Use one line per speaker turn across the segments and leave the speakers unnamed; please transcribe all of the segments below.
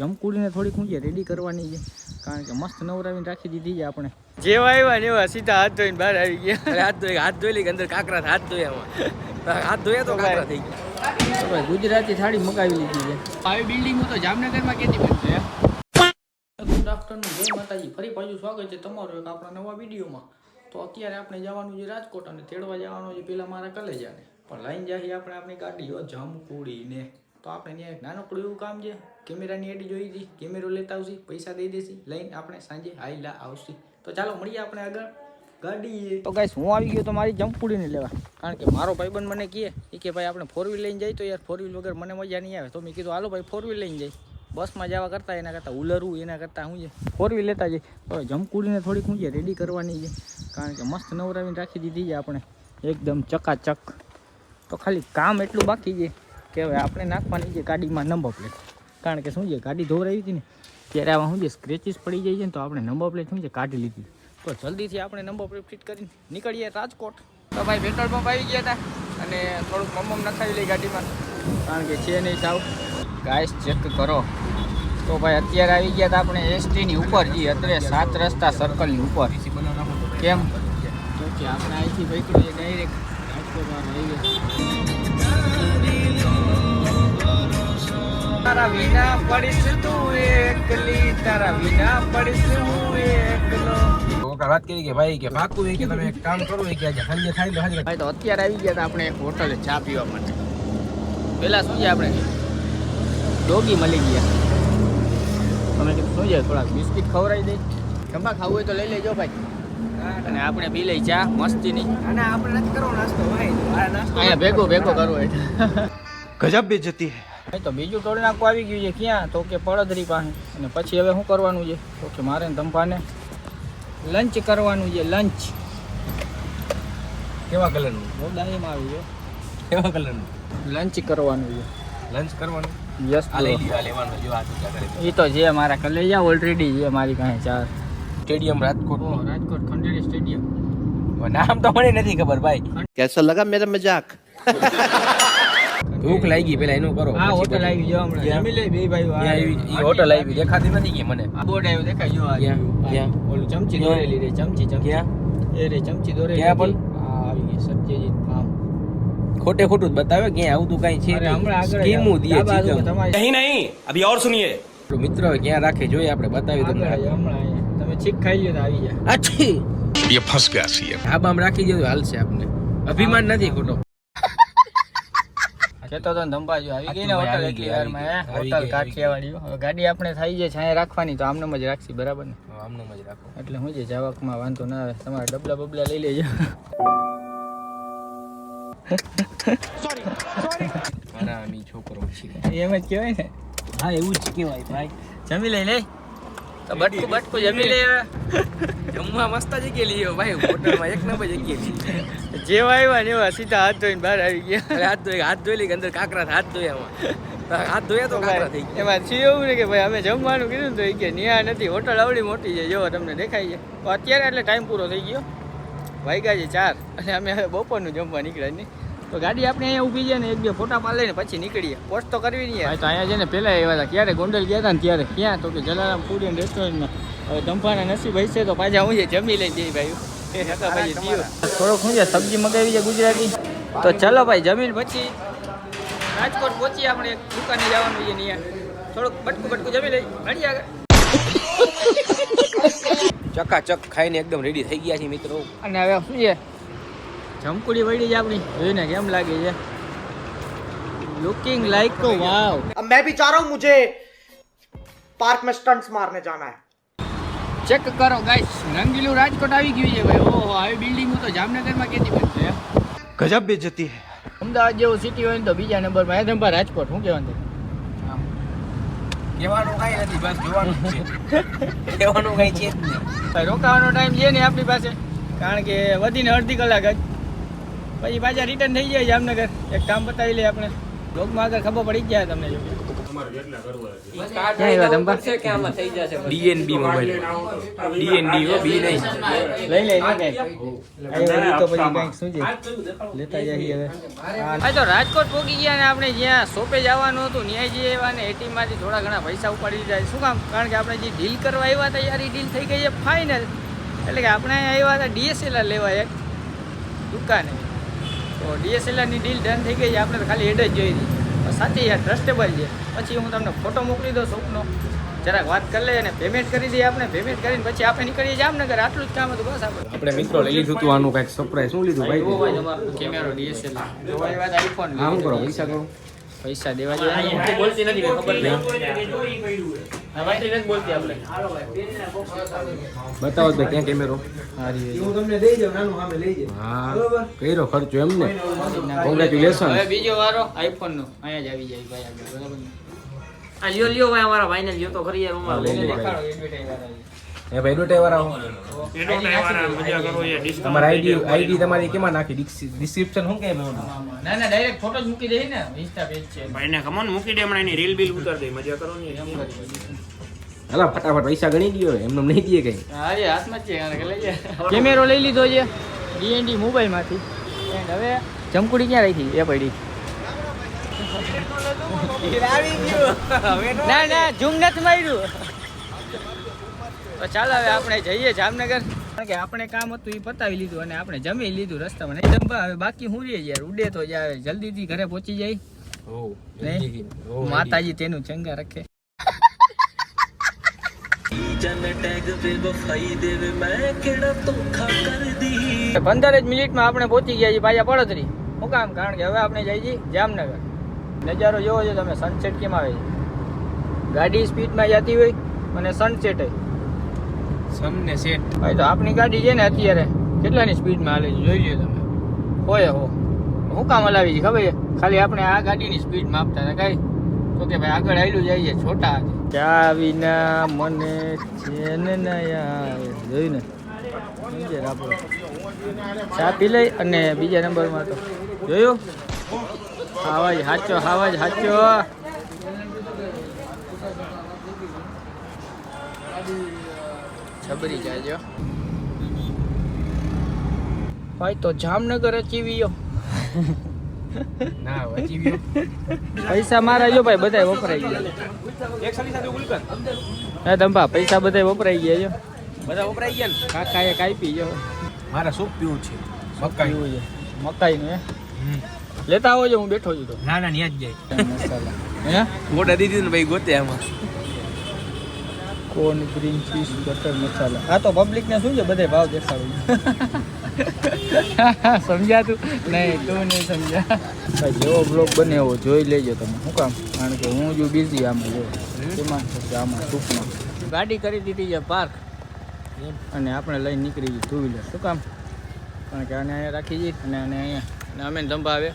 જમકુડીને થોડીક ઊંચી રેડી કરવાની છે. કારણ કે મસ્ત નવરાવીને રાખી દીધી છે આપણે. જેવા આવ્યા ને એવા સીધા હાથ ધોઈને બહાર આવી ગયા.
હાથ ધોઈ હાથ ધોઈ લઈ અંદર કાકરા હાથ ધોયા હાથ ધોયા તો કાંકરા થઈ ગયા.
ગુજરાતી થાળી મગાવી લીધી છે. આવી બિલ્ડિંગ તો જામનગરમાં કેતી બનશે ગુડ આફ્ટરનૂન જય માતાજી. ફરી પાછું સ્વાગત છે તમારું એક આપણા નવા વિડીયોમાં. તો અત્યારે આપણે જવાનું છે રાજકોટ અને તેડવા જવાનું છે પેલા મારા કલેજાને. પણ લઈને જઈએ આપણે આપણી ગાડીઓ જમકુડીને તો આપણે ત્યાં એક નાનકડું એવું કામ છે. કેમેરાની એડી જોઈ હતી, કેમેરો લેતા આવશે, પૈસા દઈ દેશી, લઈને આપણે સાંજે હાઈલા આવશે. તો ચાલો મળીએ આપણે આગળ. ગાડી તો ગાઈસ, હું આવી ગયો તો મારી જમકુડીને લેવા. કારણ કે મારો ભાઈબંધ મને કહે, એ કે ભાઈ આપણે ફોર વ્હીલ લઈને જાય તો યાર ફોર વ્હીલ વગર મને મજા નહીં આવે. તો મેં કીધું, હાલો ભાઈ ફોર વ્હીલ લઈને જાય બસમાં જવા કરતાં એના કરતાં ઉલરવું, એના કરતાં શું છે. ફોર વ્હીલ લેતા જઈએ. હવે જમકુડીને થોડીક શું છે રેડી કરવાની છે. કારણ કે મસ્ત નવરાવીને રાખી દીધી છે આપણે. એકદમ ચકાચક. તો ખાલી કામ એટલું બાકી છે કે હવે આપણે નાખવાની છે ગાડીમાં નંબર પ્લેટ કારણ કે શું છે, ગાડી ધોવરાવી હતી ને, ત્યારે આમાં શું છે સ્ક્રેચીસ પડી જાય છે ને તો આપણે નંબર પ્લેટ શું છે, કાઢી લીધી. તો જલ્દીથી આપણે નંબર પ્લેટ ફિટ કરીને નીકળીએ રાજકોટ. તો ભાઈ પેટ્રોલ પંપ આવી ગયા હતા અને થોડુંક મમ્મ નખાવી લઈ ગાડીમાં. કારણ કે છે નહીં સાવ. ગાઈસ ચેક કરો. તો ભાઈ અત્યારે આવી ગયા હતા આપણે એસટીની ઉપર જઈએ અત્યારે સાત રસ્તા સર્કલની ઉપર. કેમ? આપણે અહીંથી ભાઈ ડાયરેક્ટ રાજકોટ તારા વિના પડીશ તું એકલી તારા વિના પડીશ હું એકલો.
વાત કરી કે ભાઈ કે પાકું કે તમે એક કામ કરો એ કે સાંજે ખાઈ લો સાંજે
ભાઈ તો અત્યારે આવી ગયા આપણે એક હોટલે ચા પીવા માટે. પહેલાં શું છે આપણે? ડોગી મળી ગયા. તમે કીધું શું છે થોડાક બિસ્કિટ ખવડાવી દઈ ખંભા ખાવું હોય તો લઈ લેજો ભાઈ. અને આપણે પી લઈ ચા મસ્તીની.
અને આપણે નથી કરવો નાસ્તો ભાઈ. નાસ્તો
ભેગો ભેગો કરવો એટલે
ગજબ બેજતી
હે. તો બીજું ટોળ નાખું આવી ગયું છે. ક્યાં? તો કે પડદરી પાસે. અને પછી હવે શું કરવાનું છે? તો કે મારે ધંપાને લંચ કરવાનું છે લંચ
કેવા કલરનું?
બહુ ડાયમાં આવ્યું છે.
કેવા કલરનું?
લંચ કરવાનું છે.
લંચ કરવાનું?
યસ
આ
એ તો જે મારા કલેજા ઓલરેડી છે મારી પાસે ચાર.
સ્ટેડિયમ રાજકોટ
રાજકોટ ખંડેરી સ્ટેડિયમ
નામ તો મને નથી ખબર ભાઈ.
કેસો લગા મેરા મજાક?
ભૂખ લાગી પેલા એનું કરો
આ
પછી
હોટલ
બધું.
આવી જો હમણાં
ક્યાં?
જમી લે બે ભાઈ
ત્યાં આવી ઈ હોટલ આવી દેખાતી નથી કે મને
આ બોર્ડ આવ્યું દેખાય જો આ
ક્યાં?
આ
ક્યાં?
ઓલું ચમચી
ક્યાં?
દોરેલી રે ચમચી ચમચી
ક્યાં
એ રે ચમચી દોરેલી
ક્યાં
હતી. આ આવી ગઈ સત્યજીત ફાર્મ
ખોટે ખોટું જ બતાવે ક્યાં આવતું કઈ છે
અરે હમણાં આગળ
સ્કીમો
જાઓ.
દીએ
ડાબા હાથે
ચીકમ.
તમારી
नहीं नहीं अभी और सुनिए
મિત્ર હવે ક્યાં રાખે જોઈએ આપણે બતાવી
આગળ
તમને
જાઓ, હમણાં અહીંયા. તમે છીક ખાઈ લ્યો તો આવી જાય
અચ્છી
ये फंस गया सी
ધાબામાં રાખી દે તો હાલશે આપને અભિમાન નથી ખોટો
કેતો તો ધંભાજો આવી ગઈ ને હોટલ એટલી વારમાં હોટલ કાઠિયાવાડી હવે ગાડી આપણે થઈ જાય છાંય રાખવાની તો આમનેમ જ રાખશી બરાબર ને?
આમનો જ રાખો.
એટલે હું જે જવાકમાં વાંધો ના આવે તમારે ડબલા બબલા લઈ લેજો.
મારા આમી છોકરો છે.
એમ જ કહેવાય ને?
હા એવું જ કહેવાય ભાઈ.
જમી લઈ લે. તો બટકું બટકું જમી લે.
જમવા મસ્ત જગ્યાએ લઈ ભાઈ હોટલમાં એક નંબર જગ્યાએ
જેવા આવ્યા ને એવા સીધા હાથ ધોઈને બહાર આવી ગયા.
હાથ ધોઈ હાથ ધોઈ લઈ અંદર કાકરા હાથ ધોયા હાથ ધોયા તો કાકરા થઈ ગયા.
એમાં થયું એવું ને કે ભાઈ અમે જમવાનું કીધું તો એ કે ન્યા નથી હોટલ આવડી મોટી છે જો તમને દેખાય છે. અત્યારે એટલે ટાઈમ પૂરો થઈ ગયો. વાગ્યા છે ચાર. અને અમે હવે બપોરનું જમવા નીકળ્યા નહીં. તો ગાડી આપણે અહીંયા ઊભી છે ને એક બે ફોટા પાડી લઈને પછી નીકળીએ. પોસ્ટ તો કરવી નહીં ભાઈ તો અહીંયા છે ને પહેલાં એવા હતા. ક્યારે ગોંડલ ગયા હતા ને ત્યારે. ક્યાં? તો કે જલારામ ફૂડ એન્ડ રેસ્ટોરન્ટમાં હવે ધંભાના નસીબ હશે તો પાછા હું છે જમી લઈ જઈ ભાઈ. થોડોક શું છે સબ્જી મગાવી છે ગુજરાતી? તો ચલો ભાઈ જમીન પછી રાજકોટ પહોંચી આપણે. એક દુકાને જવાનું છે ત્યાં થોડુંક બટકું બટકું જમી લઈ. ગાડી આગળ.
ચકાચક ખાઈને એકદમ રેડી થઈ ગયા છે મિત્રો.
અને હવે શું છે? જમકુડી વળી છે આપણી જોઈને કેમ લાગે છે લુકિંગ લાઈક તો વાવ
अब मैं भी चाह रहा हूँ मुझे पार्क में स्टंट्स मारने जाना है
ચેક કરો ગાઈસ રંગીલું રાજકોટ આવી ગયું છે ભાઈ ઓહો આવી બિલ્ડિંગો તો જામનગરમાં કેતી બનશે
गजब बेइज्जती है
અમદાવાદ જેવું સિટી હોય ને તો બીજા નંબરમાં હેદંભા રાજકોટ શું કહેવાનું
કહેવાનું કઈ નથી બસ જોવાનું જ છે કહેવાનું કઈ છે જ નહીં
ભાઈ રોકાવાનો ટાઈમ છે ને આપણી પાસે કારણ કે વધીને અડધી કલાક જ પછી પાછા રિટર્ન થઈ જાય જામનગર. એક કામ બતાવી લઈએ આપણે. બ્લોગમાં આગળ ખબર પડી ગયા જાય તમને જો.
ક્યાં આવ્યા ધંબા કે આમાં થઈ જશે ડીએનબી મોબાઈલ. ડીએનબી હો બી નહીં.
લઈ લે ને કઈ. આવ્યો તો પછી કંઈક શું છે? લેતા જઈએ હવે. આ તો રાજકોટ પહોંચી ગયા ને આપણે જ્યાં સોપે જવાનું હતું ત્યાં જઈએ એવા ને એટીએમમાંથી થોડા ઘણા પૈસા ઉપાડી દીધા શું કામ? કારણ કે આપણે જે ડીલ કરવા આવ્યા હતા યાર એ ડીલ થઈ ગઈ છે ફાઇનલ એટલે કે આપણે અહીંયા આવ્યા હતા ડીએસએલઆર લેવા એક દુકાને. તો ડીએસએલઆરની ડીલ ડન થઈ ગઈ છે. આપણે ખાલી હેડ જ જોઈ હતી સાચી યાર ટ્રસ્ટેબલ છે. પછી હું તમને ફોટો મોકલી દઉં શોપનો જરાક વાત કરી લે અને પેમેન્ટ કરી દઈએ આપણે. પેમેન્ટ કરીને પછી આપણે નીકળીએ જામનગર. આટલું જ કામ હતું બસ આપણે.
આપણે મિત્રો લઈ લીધું હતું આનું કંઈક સરપ્રાઈઝ શું લીધું
ભાઈ? કેમેરો ડીએસએલઆર વાત આઈફોન
હા કરો પૈસા કરો.
પૈસા દેવા જોઈએ
બોલતી નથી ખબર નહીં. બોલતી આપણે. બતાવો તો ક્યાં કેમેરો હા. કર્યો ખર્ચો એમ ને. કોંગ્રેચ્યુલેશન
હવે બીજો વારો આઈફોન નો. અહીંયા જ આવી જાય ભાઈ આગળ બરાબર
આ લ્યો લ્યો ભાઈ અમારા ભાઈને લ્યો તો ખરી યાર
હા,
અમારા
લઈ લે.
દેખાડો, advertise વાળા.
એ ભાઈ ડોટે વાળા તમારી આઈડી આઈડી તમારી કેમાં નાખી? ડિસ્ક્રિપ્શન શું કે
ના ના ડાયરેક્ટ ફોટો જ મૂકી દઈ ને. ઇન્સ્ટા પેજ છે.
ભાઈને કમોન મૂકી દે હમણાં એની રીલ બિલ ઉતાર દે મજા કરો ને.
એમ
હલા ફટાફટ પૈસા ગણી ગયો એમને નહીં દે કઈ.
હા હાથમાં છે લઈ કેમેરો લઈ લીધો છે ડીએનડી મોબાઈલમાંથી. એન્ડ હવે ચમકુડી ક્યાં રાખી? એ પડી. ના ના ઝૂમ નથી માર્યું. તો ચાલો હવે આપણે જઈએ જામનગર. કારણ કે આપણે કામ હતું એ પતાવી લીધું અને આપણે જમી લીધું રસ્તામાં. નહીં જમવા હવે બાકી હું રહીએ યાર. ઉડે તો જાય જલ્દીથી ઘરે પહોંચી જાય. માતાજી તેનું ચંગા રખે. પંદર જ મિનિટમાં આપણે પહોંચી ગયા છીએ પાછા પડોતરી હું કામ? કારણ કે હવે આપણે જઈએ જામનગર. નજારો જોવો છો તમે. સનસેટ કેમ આવે છે? ગાડી સ્પીડમાં જતી હોય અને સનસેટ
સન ને સેટ.
ભાઈ તો આપણી ગાડી છે ને અત્યારે કેટલાની સ્પીડમાં હાલે છે? જોઈ લો તમે. હોય હો. હું કામ હલાવી છે ખબર છે? ખાલી આપણે આ ગાડીની સ્પીડ માપતા હતા કઈ. તો કે ભાઈ આગળ આવેલું જઈએ છોટા ચા વિના મને ચેન ના આવે જોયું ને? આપણો? ચા પી લઈ અને બીજા નંબરમાં તો. જોયું? હાવાજ હાચો હાવાજ હાચો. છબરી જાજો. ભાઈ તો જામનગર અચીવ્યો
ના વચી
પૈસા મારા જો ભાઈ બધા વપરાઈ ગયા. હે પૈસા બધાય વપરાઈ ગયા જો.
બધા વપરાઈ ગયા ને?
કાકાએ કાપી ગયો
મારા સૂપ પીવું છે? મકાઈ.
પીવું છે. મકાઈનું હે? લેતા આવો છો હું બેઠો છું તો.
ના ના ન્યા જ જાય.
હે?
મોટા દીદી ને ભાઈ ગોતે આમાં.
Corn green cheese butter masala આ તો પબ્લિક ને શું છે? બધે ભાવ દેખાડું. સમજાતું નહીં તું નહીં સમજ્યા. ભાઈ જેવો બ્લોગ બને એવો જોઈ લેજો તમે. શું કામ? કારણ કે હું જો બિઝી આમાં જો એમાં આમાં ટૂંકમાં. ગાડી કરી દીધી છે પાર્ક અને આપણે લઈને નીકળી જઈએ ટુ વ્હીલર શું કામ? કારણ કે આને અહીંયા રાખી જઈએ અને આને અહીંયા. અને અમે ધંભાવે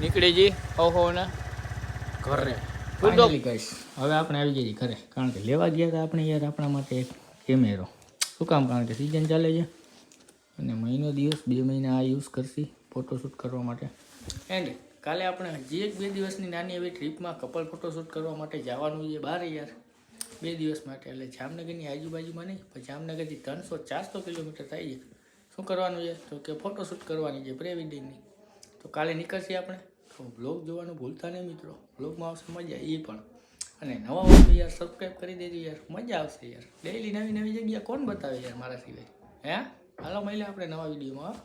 નીકળી જઈએ ઓહો ને ઘરે. ફાઇનલી ગાઈસ હવે આપણે આવી જઈએ ઘરે. કારણ કે લેવા ગયા હતા આપણે યાર આપણા માટે એક કેમેરો. શું કામ? કારણ કે સિઝન ચાલે છે. અને મહિનો દિવસ બે મહિના આ યુઝ કરશી ફોટોશૂટ કરવા માટે. એન્ડ કાલે આપણે હજી એક બે દિવસની નાની એવી ટ્રીપમાં કપલ ફોટોશૂટ કરવા માટે જવાનું છે બહાર યાર. બે દિવસ માટે. એટલે જામનગરની આજુબાજુમાં નહીં પણ જામનગરથી ત્રણસો ચારસો કિલોમીટર થાય છે. શું કરવાનું છે? તો કે ફોટોશૂટ કરવાની છે પ્રી વેડિંગની તો કાલે નીકળશે આપણે. તો બ્લોગ જોવાનું ભૂલતા નહીં મિત્રો. બ્લોગમાં આવશે મજા એ પણ. અને નવા હોય તો યાર સબસ્ક્રાઈબ કરી દેજો યાર. મજા આવશે યાર. ડેઈલી નવી નવી જગ્યા કોણ બતાવે યાર મારા સિવાય? હે? હાલો મળીએ આપણે નવા વિડીયોમાં